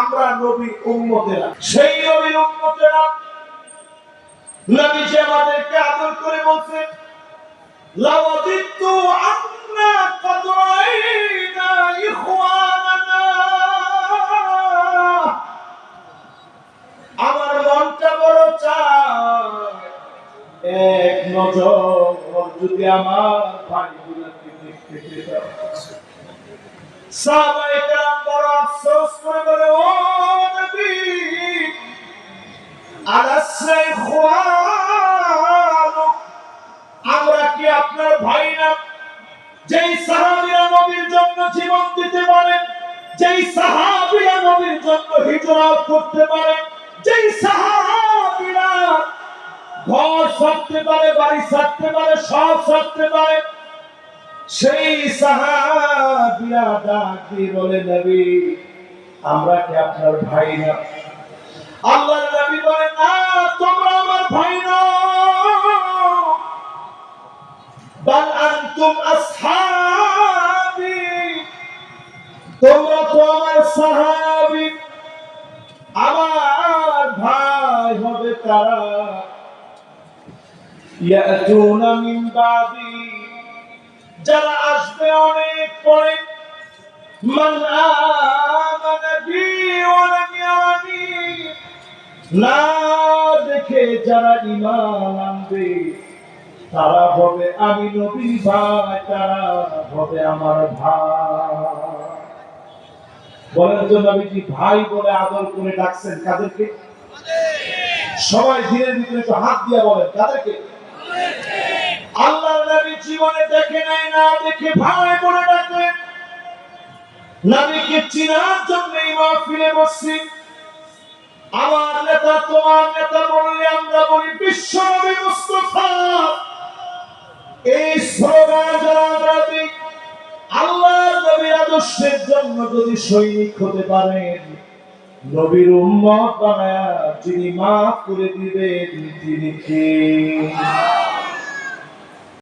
আমরা নবীর উম্মতেরা। সেই নবীর উম্মতেরা নবীজি আমাদেরকে আদর করে বলছে লাওয়াদিতু আন্না কদ রাইনা ইখওয়ানানা। আমার মনটা বড় চায়। এক নজর যদি আমার ভাইগুলোকে দেখতে পেতাম। সাহাবায়ে আমরা কি আপনার ভাই না যেই সাহাবীরা নবীর জন্য জীবন দিতে পারে যেই সাহাবীরা নবীর জন্য হিজরত করতে পারে যেই সাহাবীরা ঘর ছাড়তে পারে বাড়ি ছাড়তে পারে সব ছাড়তে পারে সেই সাহাবীরা ডাক বলে, নবী আমরা কি আপনার ভাই না? আল্লাহর নবী বলে না, তোমরা আমার ভাই না। বাল আনতুম আসহাবি, তোমরা তো আমার সাহাবি। আমার ভাই হবে তারা। ইয়াতুনা মিন বাদি। যারা আসবে অনেক পরে, মান না দেখে যারা ঈমান আনবে, তারা হবে আমি নবী ভাই, তারা হবে আমার ভাই। বলেন ভাই বলে আদর করে ডাকছেন কাদেরকে? সবাই ধীরে ধীরে একটু হাত দিয়ে বলেন কাদেরকে? আল্লাহ নবী জীবনে দেখে নাই না, দেখে ভাই বলে ডাকলেন নবীকে চিনার জন্য এই মাহফিলে বসছি। আমার নেতা, তোমার নেতা বললে আমরা বলি মুস্তফা। এই আল্লাহর নবীর আদর্শের জন্য যদি সৈনিক হতে পারেন, নবীর উম্মত বানায়া যিনি মাফ করে দিবেন, তিনি কে?